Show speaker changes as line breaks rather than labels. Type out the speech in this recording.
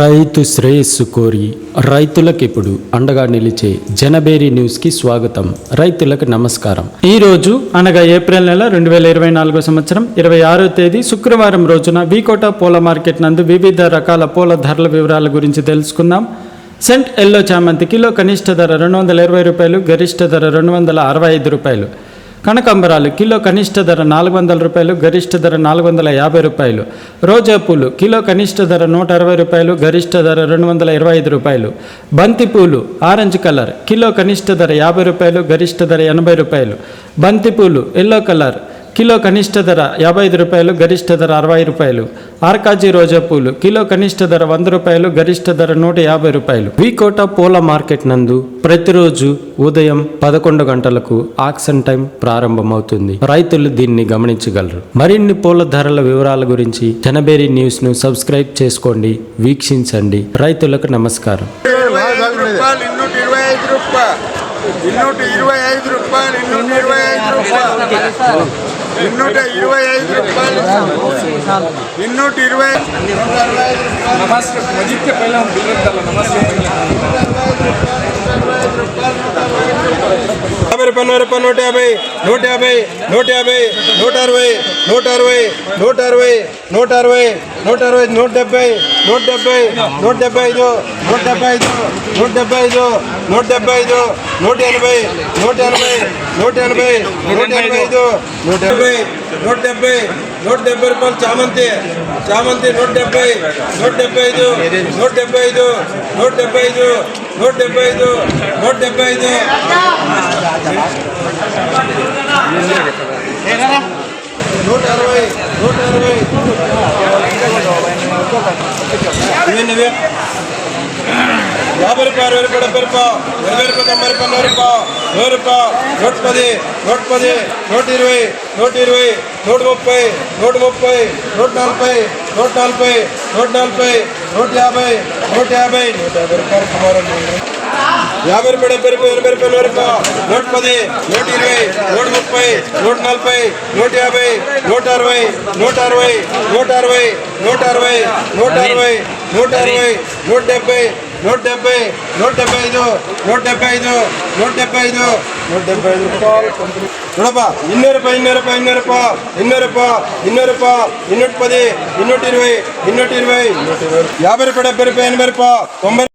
రైతు శ్రేయస్సు కోరి రైతులకు ఇప్పుడు అండగా నిలిచే జనబేరి న్యూస్కి స్వాగతం. రైతులకు నమస్కారం.
ఈ రోజు అనగా ఏప్రిల్ నెల రెండు వేల ఇరవై నాలుగో సంవత్సరం ఇరవై ఆరో తేదీ శుక్రవారం రోజున వీకోట పూల మార్కెట్ నందు వివిధ రకాల పూల ధరల వివరాల గురించి తెలుసుకుందాం. సెంట్ ఎల్లో చామంతి కిలో కనిష్ట ధర రెండు వందల ఇరవై రూపాయలు గరిష్ట ధర రెండు వందల అరవై ఐదు రూపాయలు. కనకాంబరాలు కిలో కనిష్ట ధర నాలుగు వందల రూపాయలు గరిష్ట ధర నాలుగు వందల యాభై రూపాయలు. రోజా పూలు కిలో కనిష్ట ధర నూట అరవై రూపాయలు గరిష్ట ధర రెండు వందల ఇరవై ఐదు రూపాయలు. బంతి పూలు ఆరెంజ్ కలర్ కిలో కనిష్ట ధర యాభై రూపాయలు గరిష్ట ధర ఎనభై రూపాయలు. బంతి పూలు ఎల్లో కలర్ కిలో కనిష్ట ధర యాభై ఐదు రూపాయలు గరిష్ట ధర అరవై రూపాయలు. ఆర్కాజీ రోజా పూలు కిలో కనిష్ట ధర వంద రూపాయలు గరిష్ట ధర నూట యాభై రూపాయలు. వీకోట పూల మార్కెట్ నందు ప్రతిరోజు ఉదయం పదకొండు గంటలకు ఆక్షన్ టైం ప్రారంభమవుతుంది. రైతులు దీన్ని గమనించగలరు. మరిన్ని పూల ధరల వివరాల గురించి జనబేరి న్యూస్ను సబ్స్క్రైబ్ చేసుకోండి వీక్షించండి. రైతులకు నమస్కారం.
ఇరవై ఐదు రూపాయలు ఇన్నూట ఇరవై ఐదు రూపాయలు. ఇన్నూట ఇరవై ఐదు రూపాయలు ఇన్నూట ఇరవై ఐదు రూపాయలు ఇన్నూట पन्नरप नूट
याब नूट याब नूट याब नूट अरवे नूट
अरवे नूट अरवे नूट अरवे नूट अरवे नूट डेबई नूट डेबई नूट डेबई नूट डेबई नूट डेबई नूट डेबई नूट एन भाई नूट एन भाई नूट एन भाई नूट एन भाई नूट डेबई नूट डेबई नूट डेबई रुपये चामंती चामंती नूट डेबई नूट डेबई नूट डेबई नूट डेबई नूट डेबई नूट डेबई नूट डेबई నూట అరవై నూట అరవై ఇవన్నీ యాభై రూపాయలు అరవై రూపాయలు డెబ్బై రూపాయలు ఎనభై రూపాయలు తొంభై రూపాయలు నూరు రూపాయలు నూరు రూపాయలు నూట పది నూట పది నూట ఇరవై నూట ఇరవై నూట ముప్పై నూట ముప్పై నూట నలభై నూట నలభై నూట నలభై నూట యాభై నూట యాభై నూట యాభై రూపాయలు సుమారు యాభై రూపాయలు డెబ్బై రూపాయలు ఎనభై రూపాయలు నూరు రూపాయలు నూట పది నూట ఇరవై నూట ముప్పై నూట నలభై నూట యాభై నూట అరవై నూట అరవై నూట అరవై నూట అరవై నూట అరవై నూట అరవై నూట డెబ్బై నూట డెబ్బై నూట డెబ్బై ఐదు నూట డెబ్బై ఐదు నూట డెబ్బై ఐదు నూట డెబ్బై ఐదు రూపాయలు చూడప్పా ಇನ್ನೂರು ರೂಪಾಯಿ ಇನ್ನೂರು ರೂಪಾಯಿ ಇನ್ನೂರು ರೂಪಾಯಿ ಇನ್ನೂರು ರೂಪಾಯಿ ಇನ್ನೂರು ರೂಪಾಯಿ ಇನ್ನೂಟ ಪದಿ ಇನ್ನೂಟ ಇರುವೆ ಇನ್ನೂಟ ಇರುವೆ యాభై రూపాయలు డెబ్బై రూపాయలు ఎనభై రూపాయలు తొంభై